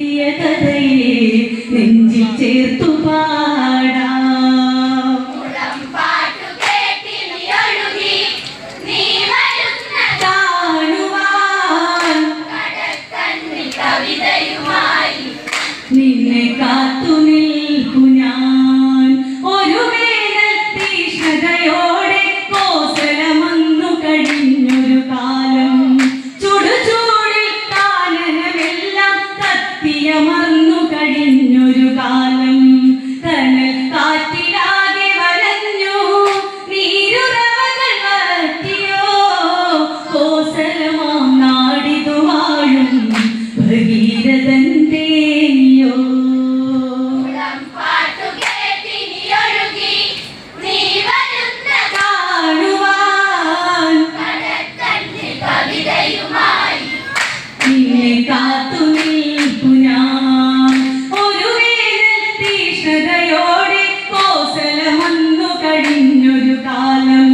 കഥയെ നെഞ്ചിൽ ചേർത്തു പാടാം. നിന്നെ കാത്തു നിൽ ഒരു കാലം